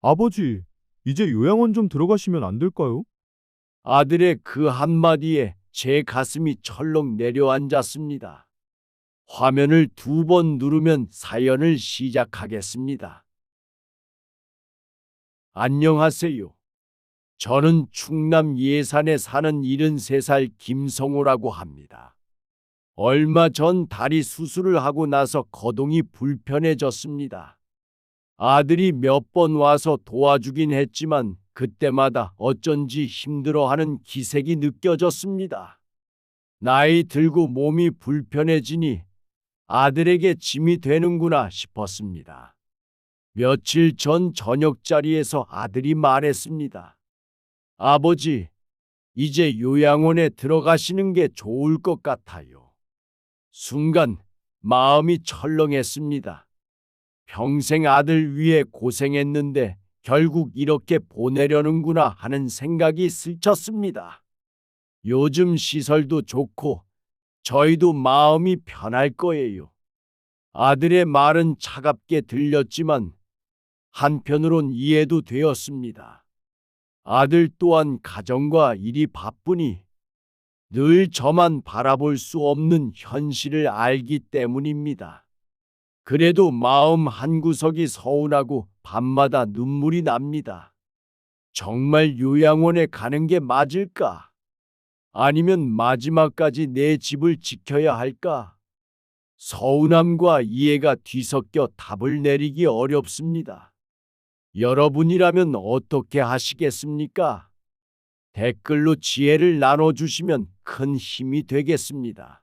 아버지, 이제 요양원 좀 들어가시면 안 될까요? 아들의 그 한마디에 제 가슴이 철렁 내려앉았습니다. 화면을 두 번 누르면 사연을 시작하겠습니다. 안녕하세요. 저는 충남 예산에 사는 73살 김성호라고 합니다. 얼마 전 다리 수술을 하고 나서 거동이 불편해졌습니다. 아들이 몇 번 와서 도와주긴 했지만 그때마다 어쩐지 힘들어하는 기색이 느껴졌습니다. 나이 들고 몸이 불편해지니 아들에게 짐이 되는구나 싶었습니다. 며칠 전 저녁 자리에서 아들이 말했습니다. 아버지, 이제 요양원에 들어가시는 게 좋을 것 같아요. 순간 마음이 철렁했습니다. 평생 아들 위해 고생했는데 결국 이렇게 보내려는구나 하는 생각이 스쳤습니다. 요즘 시설도 좋고 저희도 마음이 편할 거예요. 아들의 말은 차갑게 들렸지만 한편으론 이해도 되었습니다. 아들 또한 가정과 일이 바쁘니 늘 저만 바라볼 수 없는 현실을 알기 때문입니다. 그래도 마음 한구석이 서운하고 밤마다 눈물이 납니다. 정말 요양원에 가는 게 맞을까? 아니면 마지막까지 내 집을 지켜야 할까? 서운함과 이해가 뒤섞여 답을 내리기 어렵습니다. 여러분이라면 어떻게 하시겠습니까? 댓글로 지혜를 나눠주시면 큰 힘이 되겠습니다.